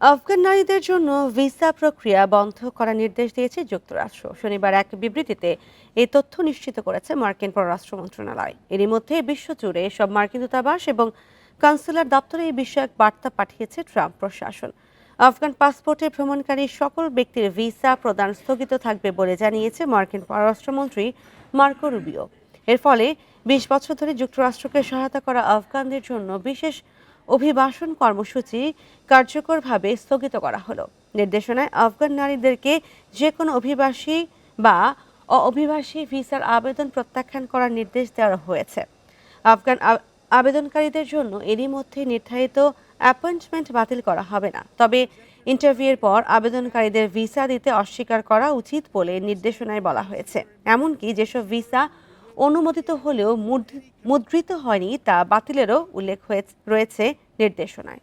আফগান নারীদের জন্য ভিসা প্রক্রিয়া বন্ধ করার নির্দেশ দিয়েছে যুক্তরাষ্ট্র। শনিবার এক বিবৃতিতে এই তথ্য নিশ্চিত করেছে মার্কিন পররাষ্ট্র মন্ত্রণালয়। এরই মধ্যে বিশ্বজুড়ে সব মার্কিন দূতাবাস এবং কাউন্সিলর দপ্তরে এই বিষয়ক বার্তা পাঠিয়েছে ট্রাম্প প্রশাসন। আফগান পাসপোর্টে ভ্রমণকারী সকল ব্যক্তির ভিসা প্রদান স্থগিত থাকবে বলে জানিয়েছে মার্কিন পররাষ্ট্রমন্ত্রী মার্কো রুবিও। এর ফলে বিশ বছর ধরে যুক্তরাষ্ট্রকে সহায়তা করা আফগানদের জন্য বিশেষ অভিবাসন কর্মসূচি কার্যকরভাবে স্থগিত করা হলো। নির্দেশনায় আফগান নারীদেরকে যে কোনো অভিবাসী বা অভিবাসী ভিসার আবেদন প্রত্যাখ্যান করার নির্দেশ দেওয়া হয়েছে। আফগান আবেদনকারীদের জন্য এরই মধ্যে নির্ধারিত অ্যাপয়েন্টমেন্ট বাতিল করা হবে না। তবে ইন্টারভিউয়ের পর আবেদনকারীদের ভিসা দিতে অস্বীকার করা উচিত বলে নির্দেশনায় বলা হয়েছে। এমনকি যেসব ভিসা অনুমোদিত হলেও মুদ্রিত হয়নি তা বাতিলেরও উল্লেখ রয়েছে নির্দেশনায়।